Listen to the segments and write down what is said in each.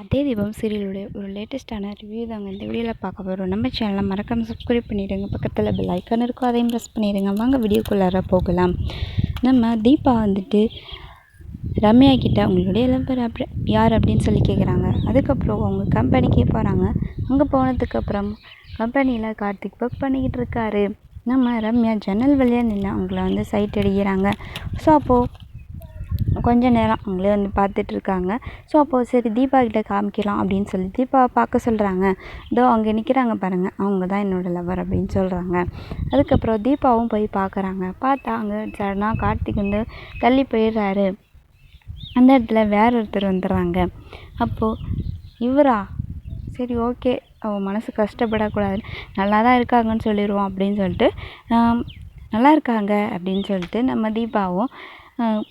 அதே தீபம் சீரியலுடைய ஒரு லேட்டஸ்ட்டான ரிவ்யூ தாங்க இந்த வீடியோவில் பார்க்க போகிறோம் நம்ம சேனலை மறக்காமல் சப்ஸ்கிரைப் பண்ணிவிடுங்க பக்கத்தில் பெல் ஐக்கான் இருக்கும். அதையும் ப்ரெஸ் பண்ணிடுங்க. வாங்க வீடியோக்குள்ளார போகலாம். நம்ம தீபா வந்துட்டு ரம்யா கிட்ட அவங்களுடைய லவர் அப்படி யார் அப்படின்னு சொல்லி கேட்குறாங்க அதுக்கப்புறம் அவங்க கம்பெனிக்கே போகிறாங்க அங்கே போனதுக்கப்புறம் கம்பெனியில் கார்த்திக் ஒர்க் பண்ணிக்கிட்டு இருக்காரு. நம்ம ரம்யா ஜன்னல் வழியாக நின்று அவங்கள வந்து சைட் அடிக்கிறாங்க. ஸோ அப்போது கொஞ்ச நேரம் அவங்களே வந்து பார்த்துட்டு இருக்காங்க ஸோ அப்போது சரி தீபா கிட்டே காமிக்கலாம் அப்படின்னு சொல்லி தீபாவை பார்க்க சொல்கிறாங்க இதோ அங்கே நிற்கிறாங்க பாருங்கள் அவங்க தான் என்னோடய லவர் அப்படின்னு சொல்கிறாங்க அதுக்கப்புறம் தீபாவும் போய் பார்க்குறாங்க. பார்த்தா அங்கே சடனாக கார்த்திக் வந்து தள்ளி போயிடுறாரு. அந்த இடத்துல வேற ஒருத்தர் வந்துடுறாங்க. அப்போது இவரா? சரி ஓகே. அவன் மனசு கஷ்டப்படக்கூடாது. நல்லா தான் இருக்காங்கன்னு சொல்லிடுவோம் அப்படின்னு சொல்லிட்டு நல்லா இருக்காங்க அப்படின்னு சொல்லிட்டு நம்ம தீபாவும்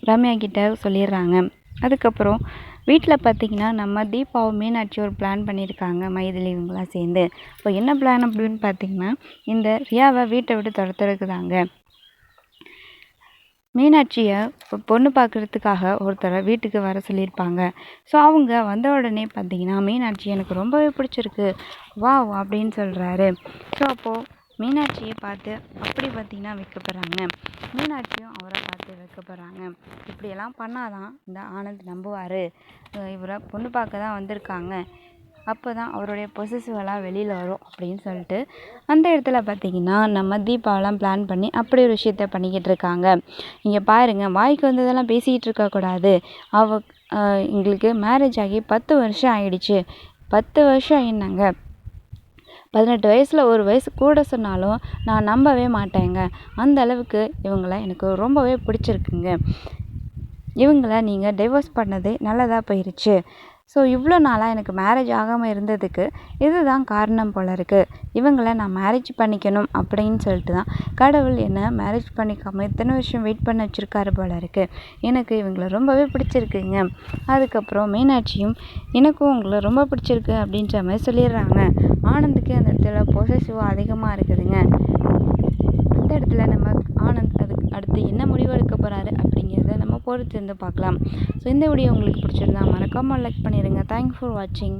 ரம்யா கிட்ட சொல்லிடுறாங்க அதுக்கப்புறம் வீட்டில் பார்த்தீங்கன்னா நம்ம தீபாவும் மீனாட்சி ஒரு பிளான் பண்ணியிருக்காங்க மைதிலி இவங்களாம் சேர்ந்து. இப்போ என்ன பிளான் அப்படின்னு பார்த்தீங்கன்னா இந்த ரியாவை வீட்டை விட்டு துரத்துறதுக்குதாங்க மீனாட்சியை பொண்ணு பார்க்குறதுக்காக ஒருத்தரை வீட்டுக்கு வர சொல்லியிருப்பாங்க. ஸோ அவங்க வந்த உடனே பார்த்தீங்கன்னா மீனாட்சி எனக்கு ரொம்பவே பிடிச்சிருக்கு. வாவ் அப்படின்னு சொல்கிறாரு ஸோ அப்போது மீனாட்சியை பார்த்து அப்படி பார்த்தீங்கன்னா வைக்கப்படுறாங்க. மீனாட்சியும் அவரை பார்த்து வைக்கப்படுறாங்க இப்படியெல்லாம் பண்ணாதான் இந்த ஆனந்த் நம்புவார். இவரை பொண்ணு பார்க்க தான் வந்திருக்காங்க அப்போ தான் அவருடைய பொசிசிவெல்லாம் வெளியில் வரும் அப்படின்னு சொல்லிட்டு அந்த இடத்துல பார்த்தீங்கன்னா நம்ம தீபாவெல்லாம் பிளான் பண்ணி அப்படி ஒரு விஷயத்த பண்ணிக்கிட்டு இருக்காங்க. இங்கே பாருங்கள் வாய்க்கு வந்ததெல்லாம் பேசிக்கிட்டு இருக்கக்கூடாது அவ எங்களுக்கு மேரேஜ் ஆகி பத்து வருஷம் ஆயிடுச்சு. பத்து வருஷம் என்னங்க பதினெட்டு வயசில் ஒரு வயசு கூட சொன்னாலும் நான் நம்பவே மாட்டேங்க. அந்த அளவுக்கு இவங்களை எனக்கு ரொம்பவே பிடிச்சிருக்குங்க. இவங்கள நீங்கள் டைவர்ஸ் பண்ணது நல்லதாக போயிருச்சு. ஸோ இவ்வளோ நாளாக எனக்கு மேரேஜ் ஆகாமல் இருந்ததுக்கு இதுதான் காரணம் போல இருக்குது இவங்களை நான் மேரேஜ் பண்ணிக்கணும் அப்படின்னு சொல்லிட்டு தான் கடவுள் என்னை மேரேஜ் பண்ணிக்காமல் இத்தனை வருஷம் வெயிட் பண்ண வச்சுருக்காரு போல இருக்குது எனக்கு இவங்களை ரொம்பவே பிடிச்சிருக்குங்க. அதுக்கப்புறம் மீனாட்சியும் எனக்கும் உங்களை ரொம்ப பிடிச்சிருக்கு அப்படின்ற மாதிரி சொல்லிடுறாங்க. ஆனந்துக்கு அந்த இடத்துல பொசசிவாக அதிகமாக இருக்குதுங்க. அந்த இடத்துல நம்ம ஆனந்த் அதுக்கு அடுத்து என்ன முடிவு எடுக்க போகிறாரு அப்படிங்கிறத பொறுத்து இருந்து பார்க்கலாம். ஸோ இந்த வீடியோ உங்களுக்கு பிடிச்சிருந்தா மறக்காமல் லைக் பண்ணிடுங்க தேங்க்ஸ் ஃபார் வாட்சிங்